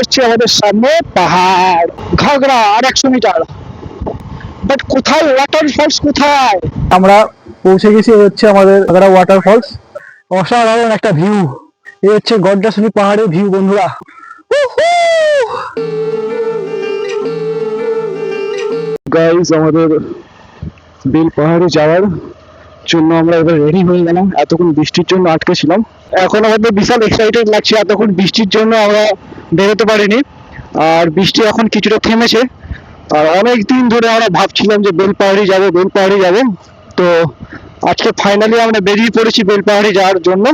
দেখছি আমাদের সামনে পাহাড় ঘাগরা আর একশো মিটার। বাট কোথায় ওয়াটার ফলস কোথায়? আমরা পৌঁছে গেছি হচ্ছে আমাদের আগ্রা ওয়াটার ফলস অসাধারণ একটা ভিউ এই হচ্ছে গড্ডাশুনি পাহাড়ের ভিউ বন্ধুরা। গাইজ আমাদের বেল পাহাড়ে যাওয়ার জন্য আমরা এবার রেডি হয়ে গেলাম। এতক্ষণ বৃষ্টির জন্য আটকে ছিলাম। এখন আমাদের বিশাল এক্সাইটেড লাগছে এতক্ষণ বৃষ্টির জন্য আমরা বেরোতে পারিনি। আর বৃষ্টি এখন কিছুটা থেমেছে। আর অনেক দিন ধরে আমরা ভাবছিলাম যে বেল পাহাড়ি যাব বেল পাহাড়ি যাব। তো আজকে ফাইনালি আমরা বেরিয়ে পড়েছি বেল পাহাড়ি যাওয়ার জন্য।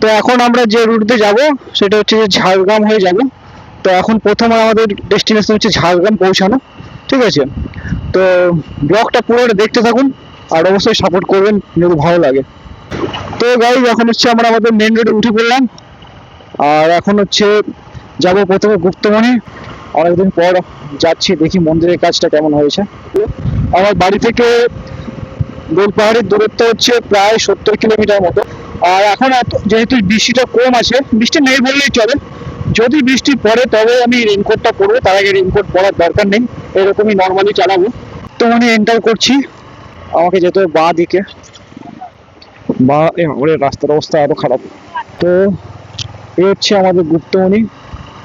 তো এখন আমরা যে রুটতে যাব, সেটা হচ্ছে যে ঝাড়গ্রাম হয়ে যাব। তো এখন প্রথম আমাদের ডেস্টিনেশন হচ্ছে ঝাড়গ্রাম পৌঁছানো। ঠিক আছে? তো ব্লগটা পুরোটা দেখতে থাকুন, আর অবশ্যই সাপোর্ট করবেন, যদি ভালো লাগে। তো গাইজ এখন হচ্ছে আমরা আমাদের মেন রোডে উঠে পড়লাম। আর এখন হচ্ছে যাব প্রথমে গুপ্তমণি। অনেকদিন পর যাচ্ছি, দেখি মন্দিরের কাজটা কেমন হয়েছে। আমার বাড়ি থেকে বেল পাহাড়ের দূরত্ব হচ্ছে প্রায় সত্তর কিলোমিটার মতো। আর এখন এত, যেহেতু বৃষ্টিটা কম আছে, বৃষ্টি নেই বললেই চলে। যদি বৃষ্টি পড়ে, তবে আমি রেনকোটটা পরবো। তার আগে রেনকোট পরার দরকার নেই। এরকমই নর্মালি চালাবো। তো আমি এন্টার করছি। আমাকে যেতে হবে বাঁ দিকে। বা ওরে রাস্তার অবস্থা আরও খারাপ। তো এ হচ্ছে আমাদের গুপ্তমণি।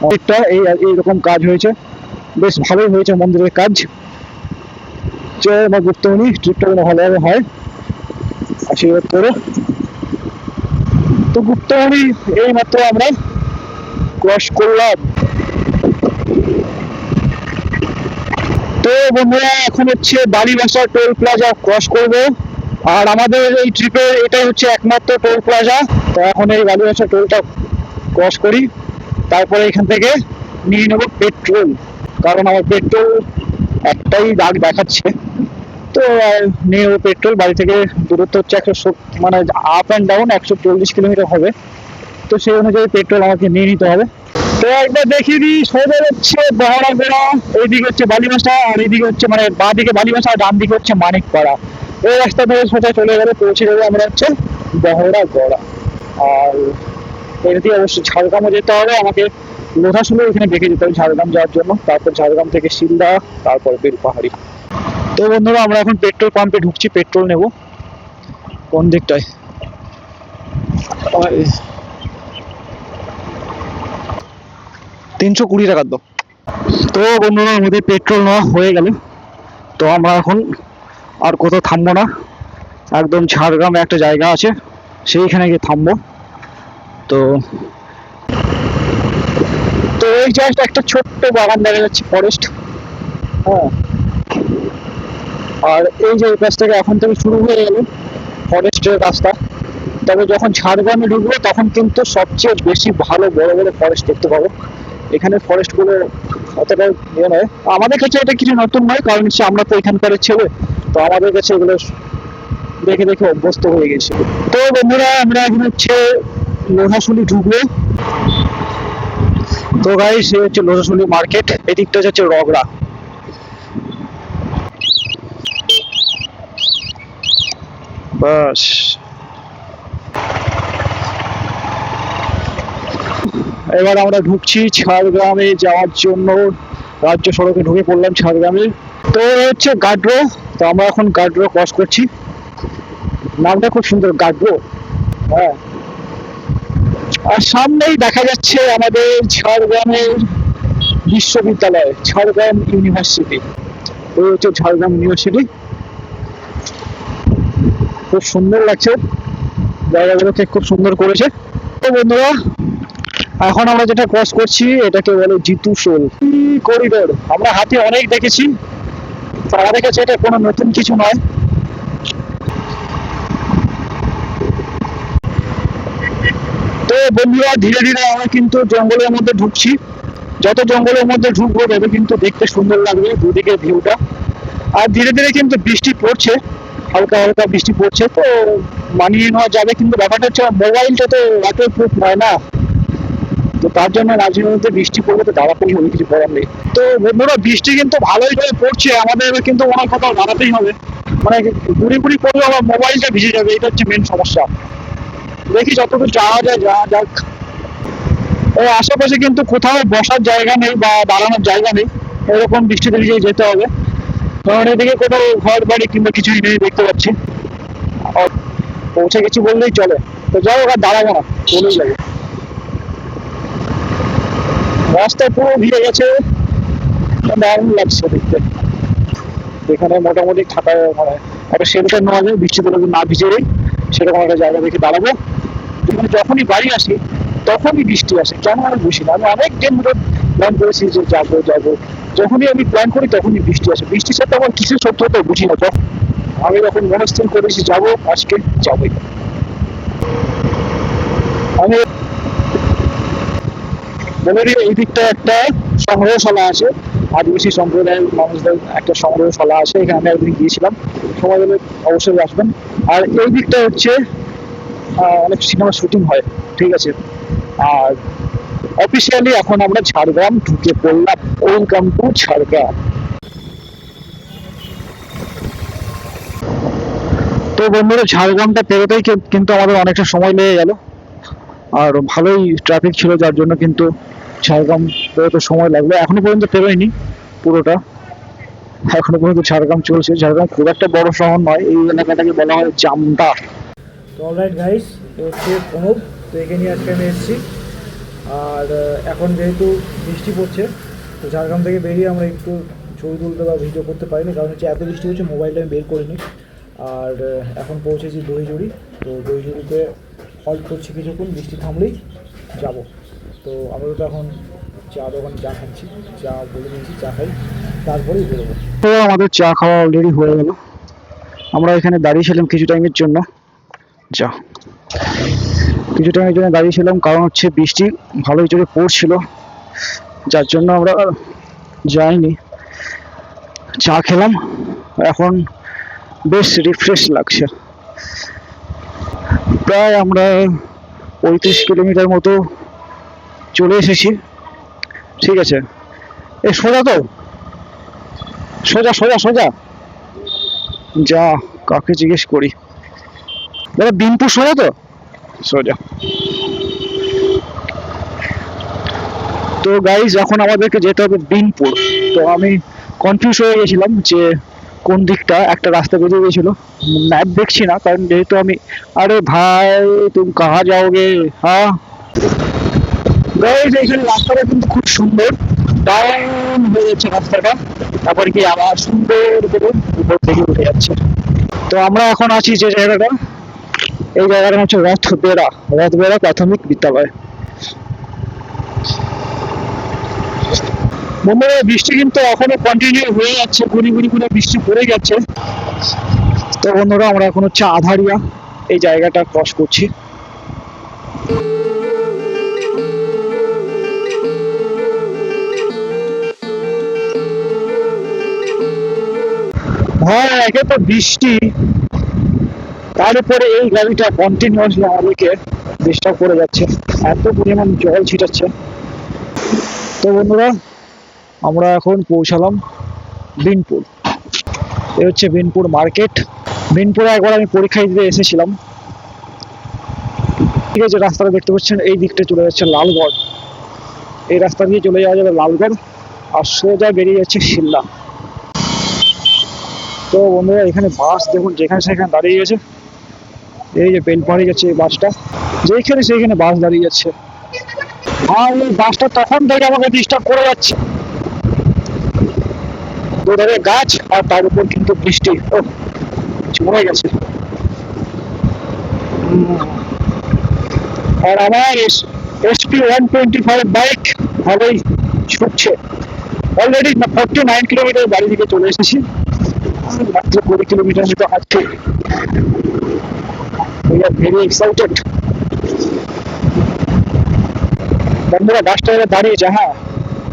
মন্দিরটা এই এইরকম কাজ হয়েছে। বেশ ভালোই হয়েছে মন্দিরের কাজ। জয় মা গুপ্তমণি ট্রিপটা যেন ভালোভাবে হয়। আশীর্বাদ করো। তো গুপ্তমণি, এই মাত্র আমরা ক্রস করলাম। তো বন্ধুরা, এখন হচ্ছে বাড়িবাসা টোল প্লাজা ক্রস করব। আর আমাদের এই ট্রিপের এটাই হচ্ছে একমাত্র টোল প্লাজা। তো এখন এই বাড়িবাসা টোলটা ক্রস করি। তারপরে এখান থেকে নিয়ে নেব পেট্রোল কারণ আমার পেট্রোল একটাই দাগ দেখাচ্ছে। তো নিয়ে নেব পেট্রোল বাড়ি থেকে দূরত্ব হচ্ছে একশো মানে আপ অ্যান্ড ডাউন একশো চল্লিশ কিলোমিটার হবে। তো সেই অনুযায়ী পেট্রোল আমাকে নিয়ে নিতে হবে। তো একবার দেখিয়ে দিই, সোজা হচ্ছে বহরা গোড়া এইদিকে হচ্ছে বালিমাসা, আর এইদিকে হচ্ছে মানে বাঁ দিকে বালিমাসা, আর ডান দিকে হচ্ছে মানিকপাড়া। এই রাস্তা ধরে সোজা চলে গেলে পৌঁছে যাব আমরা হচ্ছে বহরা গড়া আর দিয়ে অবশ্যই ঝাড়গ্রামও যেতে হবে। আমাকে লোধা লোধাশুলো এখানে দেখে যেতে হবে ঝাড়গ্রাম যাওয়ার জন্য। তারপর ঝাড়গ্রাম থেকে শিলদা, তারপর বেলপাহাড়ি। তো বন্ধুরা, আমরা এখন পেট্রোল পাম্পে ঢুকছি। পেট্রোল নেব। কোন দিকটায়? তিনশো কুড়ি টাকার দাও তো বন্ধুরা, আমাদের পেট্রোল নেওয়া হয়ে গেল। তো আমরা এখন আর কোথাও থামবো না। একদম ঝাড়গ্রামে একটা জায়গা আছে, সেইখানে গিয়ে থামবো। তো তো এই জাস্ট একটা ছোট্ট বাগান দেখা যাচ্ছে ফরেস্ট হ্যাঁ। আর এই যে পাশ থেকে এখন থেকে শুরু হয়ে গেল ফরেস্টের রাস্তা। তবে যখন ঝাড়গ্রামে ঢুকবো, তখন কিন্তু সবচেয়ে বেশি ভালো বড় বড় ফরেস্ট দেখতে পাবো। এখানে ফরেস্টগুলো অতটা ইয়ে নয়। আমাদের কাছে এটা কিছু নতুন নয়, কারণ হচ্ছে আমরা তো এখানকার ছেলে। তো আমাদের কাছে এগুলো দেখে দেখে অভ্যস্ত হয়ে গেছে। তো বন্ধুরা, আমরা এখন হচ্ছে লোহাশুলি ঢুকবো তো গাই সে হচ্ছে লোহাশুলি মার্কেট, এদিকটা হচ্ছে রগড়া। বাস। এবার আমরা ঢুকছি ঝাড়গ্রামে যাওয়ার জন্য। রাজ্য সড়কে ঢুকে পড়লাম ঝাড়গ্রামে তো হচ্ছে গাড্রো। তো আমরা এখন গাড্রো ক্রস করছি। নামটা খুব সুন্দর, গাড্রো। হ্যাঁ। আর সামনেই দেখা যাচ্ছে আমাদের ঝাড়গ্রামের বিশ্ববিদ্যালয়, ঝাড়গ্রাম ইউনিভার্সিটি। এই হচ্ছে ঝাড়গ্রাম ইউনিভার্সিটি। খুব সুন্দর লাগছে। জায়গাগুলোকে খুব সুন্দর করেছে। তো বন্ধুরা, এখন আমরা যেটা ক্রস করছি, এটাকে বলে জিতু শোল। করিডোর আমরা হাতে অনেক দেখেছি। তো আমাদের কাছে এটা কোনো নতুন কিছু নয়। তো বন্ধুরা, ধীরে ধীরে আমরা কিন্তু জঙ্গলের মধ্যে ঢুকছি। যত জঙ্গলের মধ্যে ঢুকবো তবে কিন্তু দেখতে সুন্দর লাগবে দুদিকে ভিউটা। আর ধীরে ধীরে কিন্তু বৃষ্টি পড়ছে, হালকা হালকা বৃষ্টি পড়ছে, তো মানিয়ে নেওয়া যাবে। কিন্তু ব্যাপারটা হচ্ছে মোবাইলটা তো এত প্রুফ নয় না। তো তার জন্য মাঝে মধ্যে বৃষ্টি পড়বে, তো দাঁড়াতেই হবে, কিছু করার নেই। তো বন্ধুরা, বৃষ্টি কিন্তু ভালোই করে পড়ছে, আমাদের কিন্তু অনেক কোথাও দাঁড়াতেই হবে। মানে গুড়ি গুড়ি পড়লে আমার মোবাইলটা ভিজে যাবে, এটা হচ্ছে মেন সমস্যা। দেখি যতটুকু যাওয়া যায়, যাওয়া যাক। এই আশেপাশে কিন্তু কোথাও বসার জায়গা নেই বা দাঁড়ানোর জায়গা নেই। এরকম বৃষ্টিতে ভিজে যেতে হবে। কারণ এদিকে কোনো ঘর বাড়ি কিংবা কিছুই নেই দেখতে পাচ্ছি। পৌঁছে গেছি বললেই চলে। তো যাই হোক, আর দাঁড়াবো না। চলেই যাব। রাস্তা পুরো ভিড়ে গেছে। দারুণ লাগছে দেখতে। এখানে মোটামুটি থাকা মানে একটা শেল্টার নেওয়া যায়। বৃষ্টি না ভিজে সেরকম একটা জায়গা দেখে দাঁড়াবো। কিন্তু যখনই বাড়ি আসি, তখনই বৃষ্টি আসে, কেন আমি বুঝি না? আমি অনেক দিন ধরে প্ল্যান করেছি যে যাব যাব। যখনই আমি প্ল্যান করি, তখনই বৃষ্টি আসে। বৃষ্টির সাথে আমার কিছু সত্য হতে বুঝি না। যখন আমি যখন মনস্থির করেছি, যাব, আজকে যাবোই। আমি বলে দিই এই দিকটা একটা সংগ্রহশালা আছে। আদিবাসী সম্প্রদায়ের মানুষদের একটা সংগ্রহশালা আছে। এখানে আমি একদিন গিয়েছিলাম। সময় হলে অবশ্যই আসবেন। আর এই দিকটা হচ্ছে অনেক সিনেমা শুটিং হয়, ঠিক আছে? আর অফিসিয়ালি এখন আমরা ঝাড়গ্রাম ঢুকে পড়লাম। Welcome to Jhargram. তো বন্ধুরা, ঝাড়গ্রামটা পেরোতেই কিন্তু আমাদের অনেকটা সময় লেগে গেল। আর ভালোই ট্রাফিক ছিল, যার জন্য কিন্তু ঝাড়গ্রাম পেরোতে সময় লাগল। এখনও পর্যন্ত পেরোয়নি পুরোটা। এখনও পর্যন্ত ঝাড়গ্রাম চলছে। ঝাড়গ্রাম খুব একটা বড় শহর নয়। এই এলাকাটাকে বলা হয় জামদা তো অলরাইট গাইস এ হচ্ছে প্রণব তো এখানে আজকে আমি এসেছি। আর এখন যেহেতু বৃষ্টি পড়ছে, তো ঝাড়গ্রাম থেকে বেরিয়ে আমরা একটু ছবি তুলতে বা ভিডিও করতে পারিনি, কারণ হচ্ছে এত বৃষ্টি হচ্ছে মোবাইলটা আমি বের করিনি। আর এখন পৌঁছেছি দইজুড়ি তো দইজুড়িতে হল্ট করছি কিছুক্ষণ, বৃষ্টি থামলেই যাব। তো আমরা তো এখন চা দোকানে চা খাচ্ছি, চা বলে দিয়েছি চা খাই, তারপরেই বেরোবো। তো আমাদের চা খাওয়া অলরেডি হয়ে গেল। আমরা এখানে দাঁড়িয়েছিলাম কিছু টাইমের জন্য। যা। কিছু টাইমের জন্য দাঁড়িয়েছিলাম কারণ হচ্ছে বৃষ্টি, ভালোই জোরে পড়ছিল। যার জন্য আমরা যাইনি। চা খেলাম, এখন বেশ রিফ্রেশ লাগছে। প্রায় আমরা পঁয়ত্রিশ কিলোমিটার মতো চলে এসেছি। ঠিক আছে। এ, সোজা তো? সোজা সোজা সোজা? যা কাকে জিজ্ঞেস করি। দাদা বিনপুর সোজা তো? সোজা। তো গাইজ এখন আমাদেরকে যেতে হবে বিনপুর। তো আমি কনফিউজ হয়ে গেছিলাম যে কোন দিকটা একটা রাস্তা বেরিয়ে গেছিল। ম্যাপ দেখছি না কারণ যেহেতু আমি আরে ভাই তুমি কাহা যাওগে? হ্যাঁ? গাইজ এখানে রাস্তাটা কিন্তু খুব সুন্দর। ডাউন হয়ে যাচ্ছে রাস্তাটা। তারপরে কি আবার সুন্দর করে উপর থেকে উঠে যাচ্ছে। তো আমরা এখন আছি যে জায়গাটা। এই জায়গাটা হচ্ছে রথবেড়া। রথবেড়া প্রাথমিক বিদ্যালয়। বন্ধুরা বৃষ্টি কিন্তু এখনও কন্টিনিউ হয়ে যাচ্ছে গুড়ি গুড়ি করে বৃষ্টি পড়ে যাচ্ছে। তো বন্ধুরা আমরা এখন হচ্ছে আধারিয়া এই জায়গাটা ক্রস করছি। হ্যাঁ একে তো বৃষ্টি। তার উপরে এই গাড়িটা কন্টিনিউয়াসলি আমাদেরকে ডিস্টার্ব করে যাচ্ছে। এত পরিমাণ জল ছিটাচ্ছে। তো বন্ধুরা, আমরা এখন পৌঁছালাম বিনপুর। এ হচ্ছে বিনপুর মার্কেট। বিনপুরে একবার আমি পরীক্ষা দিতে এসেছিলাম। ঠিক আছে, রাস্তাটা দেখতে পাচ্ছেন, এই দিকটা চলে যাচ্ছে লালগড়। এই রাস্তা দিয়ে চলে যাওয়া যাবে লালগড়, আর সোজা বেরিয়ে যাচ্ছে শিল্লা তো বন্ধুরা, এখানে বাস দেখুন, যেখানে সেখানে দাঁড়িয়ে গেছে এই যে বেলপাহাড়ি যাচ্ছে এই বাসটা। যেখানে সেইখানে বাস দাঁড়িয়ে যাচ্ছে। আর এই বাসটা তখন থেকে আমাকে ডিস্টার্ব করে যাচ্ছে। দুধারে গাছ আর তার উপর কিন্তু বৃষ্টি। ও গেছে। আর আমার SP one twenty five bike ভালোই ছুটছে। অলরেডি ফোরটি নাইন কিলোমিটার বাড়ি থেকে চলে এসেছি। মাত্র কুড়ি কিলোমিটার মতো আছে আর বন্ধুরা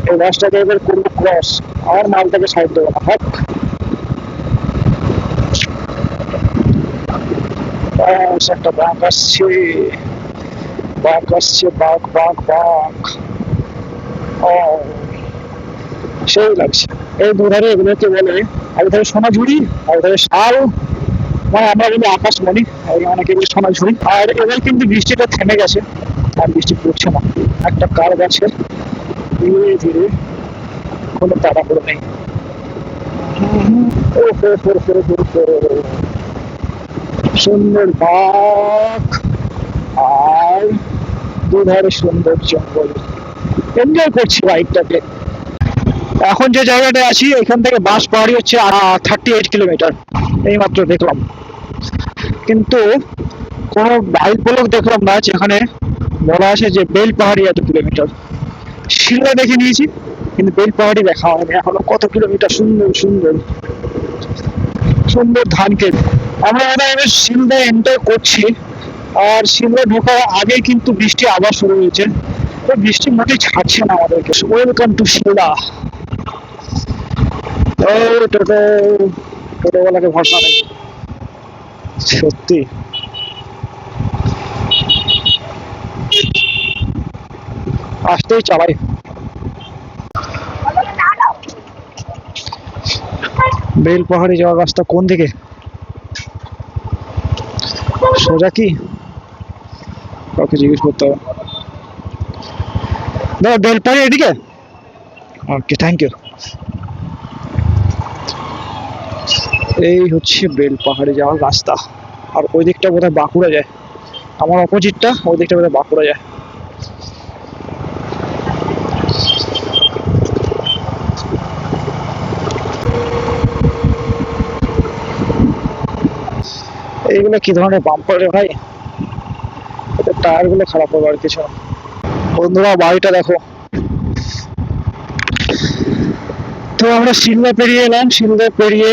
এই ক্রস সাইড দেবো না। একটা বাঁক আসছে। বাঁক আসছে বাঁক বাঁক বাঁক ও। সেই লাগছে। এই দুধারে এগুলোকে বলে এক ধারে সোনাঝুরি এক ধারে শাল মানে আমরা বলি আকাশমণি আর অনেকে বলি সোনাঝুরি আর এবার কিন্তু বৃষ্টিটা থেমে গেছে, আর বৃষ্টি পড়ছে না। একটা কার গেছে, ধীরে ধীরে কোনো তাড়াহুড়ো নেই। সুন্দর বাঘ, আর দুধারে সুন্দর জঙ্গল। এনজয় করছি বাইকটাকে এখন যে জায়গাটায় আছি, এখান থেকে বাস পাহাড়ি হচ্ছে থার্টি এইট কিলোমিটার এই মাত্র দেখলাম। কিন্তু কোনো বাইক বলক দেখলাম না, যেখানে বলা আছে যে বেল পাহাড়ি এত কিলোমিটার শিলটা দেখে নিয়েছি, কিন্তু বেল পাহাড়ি দেখা হয়নি। এখনও কত কিলোমিটার সুন্দর সুন্দর। সুন্দর ধান ক্ষেত। আমরা এবার শিলদা এন্টার করছি। আর শিলদা ঢোকার আগে কিন্তু বৃষ্টি আবার শুরু হয়েছে। তো বৃষ্টি মোটেই ছাড়ছে না আমাদেরকে। Welcome to Shilda. টোটো টোটোওয়ালাকে ভরসা নেই। সত্যি। আসতেই চালাই বেল পাহাড়ে যাওয়ার রাস্তা কোন দিকে? সোজা কি? কাউকে জিজ্ঞেস করতে হবে। দাদা, বেল পাহাড়ি এদিকে? ওকে থ্যাংক ইউ এই হচ্ছে বেল পাহাড়ে যাওয়ার রাস্তা। আর ওই দিকটা বোধহয় বাঁকুড়া যায়। আমার অপোজিটটা ওই দিকটা বোধহয় বাঁকুড়া যায়। এইগুলো কি ধরনের বাম্পার রে ভাই? টায়ারগুলো খারাপ হবে আর কিছু। বন্ধুরা, বাড়িটা দেখো। তো আমরা শিলদা পেরিয়ে এলাম। শিলদা পেরিয়ে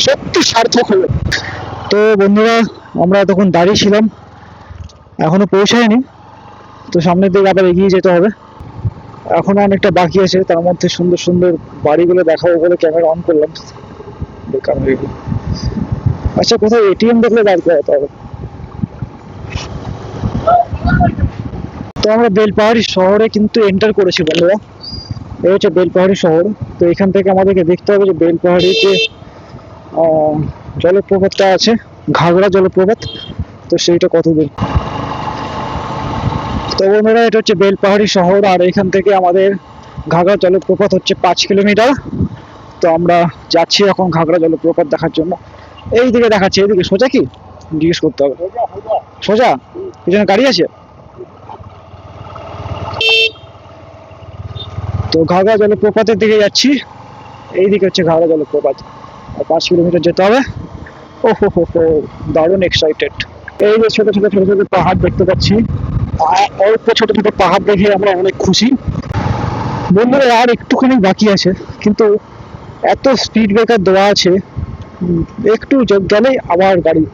সত্যি সার্থক হলো। তো বন্ধুরা আমরা তখন দাঁড়িয়ে ছিলাম। এখনও পৌঁছায়নি। তো সামনের দিকে আবার এগিয়ে যেতে হবে। এখনও অনেকটা বাকি আছে। তার মধ্যে সুন্দর সুন্দর বাড়িগুলো দেখাবো বলে ক্যামেরা অন করলাম। আচ্ছা কোথাও এটিএম দেখলে দাঁড় করাতে হবে? তো আমরা বেলপাহাড়ি শহরে কিন্তু এন্টার করেছি বন্ধুরা। এই হচ্ছে বেলপাহাড়ি শহর। তো এখান থেকে আমাদেরকে দেখতে হবে যে আহ, জলপ্রপাতটা আছে, ঘাগড়া জলপ্রপাত। তো সেইটা কত দূর তো বন্ধুরা, এটা হচ্ছে বেলপাহাড়ি শহর, আর এখান থেকে আমাদের ঘাগড়া জলপ্রপাত হচ্ছে পাঁচ কিলোমিটার। তো আমরা যাচ্ছি এখন ঘাগড়া জলপ্রপাত দেখার জন্য। এই দিকে দেখাচ্ছে, এইদিকে সোজা কি? জিজ্ঞেস করতে হবে। সোজা? পিছনে গাড়ি আছে? তো ঘাগড়া জলপ্রপাতের দিকে যাচ্ছি। এইদিকে হচ্ছে ঘাগড়া জলপ্রপাত। পাঁচ কিলোমিটার যেতে হবে। ও হো হো হো, দারুণ এক্সাইটেড এই যে ছোট ছোট ছোট ছোট পাহাড় দেখতে পাচ্ছি অল্প ছোট ছোট পাহাড় দেখে আমরা অনেক খুশি। বন্ধুরা, আর একটুখানি বাকি আছে, কিন্তু এত স্পিড ব্রেকার দেওয়া আছে একটু গেলেই আবার গাড়ি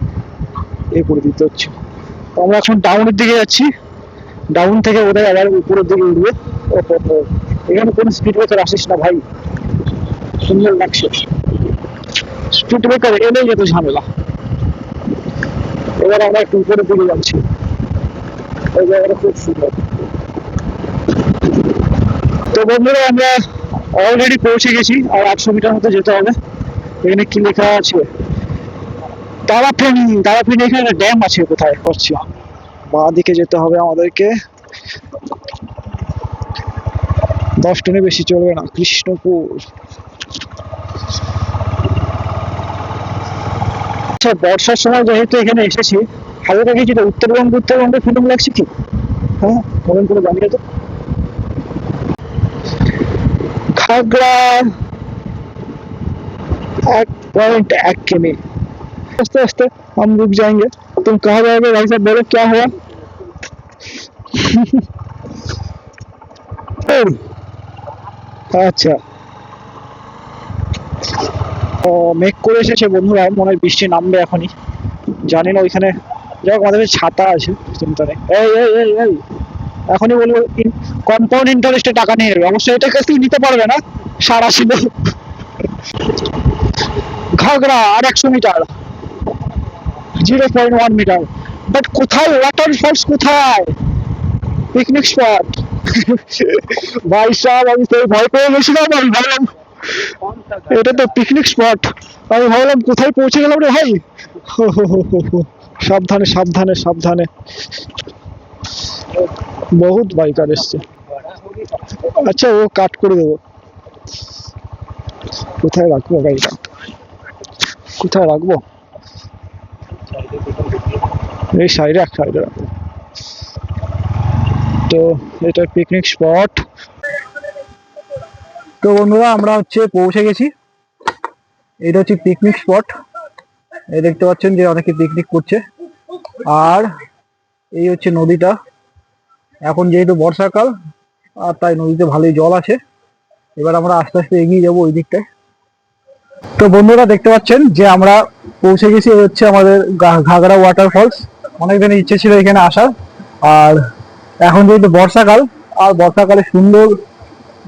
এ করে দিতে হচ্ছে। আমরা এখন ডাউনের দিকে যাচ্ছি। ডাউন থেকে ওদের আবার উপরের দিকে উঠবে। এখানে কোনো স্পিড ব্রেকার আসিস না ভাই। সুন্দর লাগছে। স্পিড ব্রেকার এলেই যেত ঝামেলা। এবার আমরা একটু উপরে দিকে যাচ্ছি। এই জায়গাটা খুব সুন্দর। তো বন্ধুরা, আমরা অলরেডি পৌঁছে গেছি, আর আটশো মিটার মতো যেতে হবে। এখানে কি লেখা আছে? তারাফেনি তারাফেনি এখানে একটা ড্যাম আছে কোথায়? করছি। বাঁ দিকে যেতে হবে আমাদেরকে। দশ টনে বেশি চলবে না, কৃষ্ণপুর। আচ্ছা বর্ষার সময় যেহেতু এখানে এসেছি হালকা কিছুটা উত্তরবঙ্গ উত্তরবঙ্গের ফিল্ম লাগছে কি হ্যাঁ কমেন্ট করে জানিয়ে তো घाघरा एक पॉइंट एक किमी आस्ते आस्ते हम रुक जाएंगे तुम कहाँ जाओगे भाई साहब बोलो क्या हुआ আচ্ছা ও মেঘ করে এসেছে বন্ধুরা, মনে হয় বৃষ্টি নামবে এখনই। জানি না ওইখানে, যাই হোক আমাদের ছাতা আছে চিন্তা নেই এই এখনই বলব কম্পাউন্ড ইন্টারেস্টে টাকা নিয়ে নেবে। অবশ্যই এটা কাছ নিতে পারবে না, সারা ছিল ঘাগরা আর একশো metre. Zero point one metre. But কোথায়? ওয়াটার ফলস কোথায়? পিকনিক স্পট ভাই সাহেব, আমি তো ভয় পেয়ে গেছিলাম আমি ভাবলাম এটা তো পিকনিক স্পট আমি ভাবলাম কোথায় পৌঁছে গেলাম রে ভাই। সাবধানে সাবধানে সাবধানে। বহুত বাইকার এসছে। আচ্ছা ও কাট করে দেবো। কোথায় রাখব গাড়িটা? কোথায় রাখব? এই সাইডে এক সাইডে রাখব। তো, এটা পিকনিক স্পট তো বন্ধুরা, আমরা হচ্ছে পৌঁছে গেছি। এটা হচ্ছে পিকনিক স্পট এই দেখতে পাচ্ছেন যে অনেকে পিকনিক করছে। আর এই হচ্ছে নদীটা। এখন যেহেতু বর্ষাকাল, আর তাই নদীতে ভালোই জল আছে। এবার আমরা আস্তে আস্তে এগিয়ে যাব ওই দিকটায়। তো বন্ধুরা, দেখতে পাচ্ছেন যে আমরা পৌঁছে গেছি, এই হচ্ছে আমাদের ঘাগরা ওয়াটারফলস অনেকদিনের ইচ্ছে ছিল এখানে আসার। আর এখন যেহেতু বর্ষাকাল, আর বর্ষাকালে সুন্দর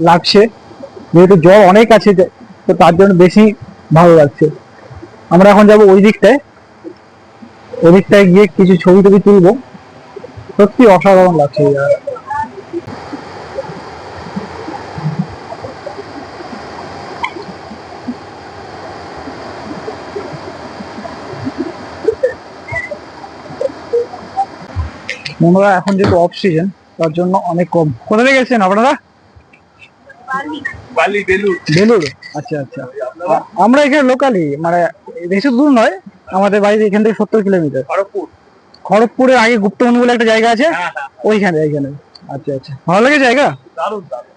লাগছে। যেহেতু জল অনেক আছে তো তার জন্য বেশি ভালো লাগছে। আমরা এখন যাব ওই দিকটায়। ওই দিকটায় গিয়ে কিছু ছবি টবি তুলবো। সত্যি অসাধারণ লাগছে। বন্ধুরা, এখন যেহেতু অফ সিজন তার জন্য অনেক কম। কোথা গেছেন আপনারা? বেলুর বেলুর আচ্ছা আচ্ছা। আমরা এখানে লোকালি মানে বেশি দূর নয় আমাদের বাড়ি এখান থেকে সত্তর কিলোমিটার খড়গপুর। খড়গপুরের আগে গুপ্তমন বলে একটা জায়গা আছে হ্যাঁ হ্যাঁ ওইখানে ওইখানে আচ্ছা আচ্ছা। ভালো লাগে জায়গা? দারুণ দারুণ।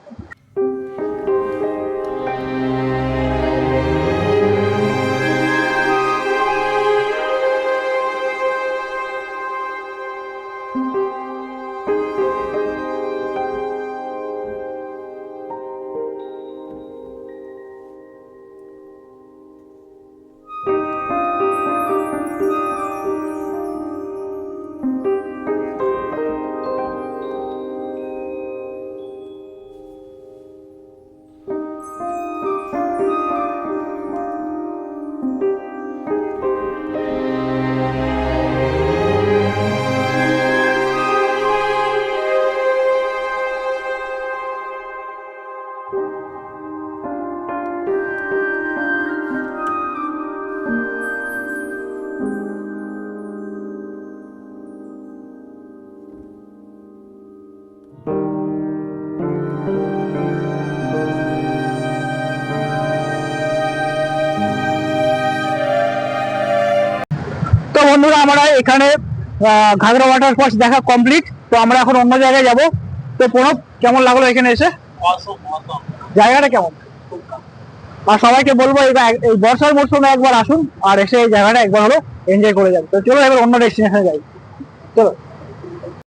বন্ধুরা, আমরা এখানে ঘাগরা ওয়াটার ফলস দেখা কমপ্লিট তো আমরা এখন অন্য জায়গায় যাব। তো প্রণব, কেমন লাগল এখানে এসে? জায়গাটা কেমন? আর সবাইকে বলব, এই বর্ষার মরশুমে একবার আসুন, আর এসে এই জায়গাটা একবার হলো এনজয় করে যাবে। তো চলো এবার অন্য ডেস্টিনেশনে যাই। চলো।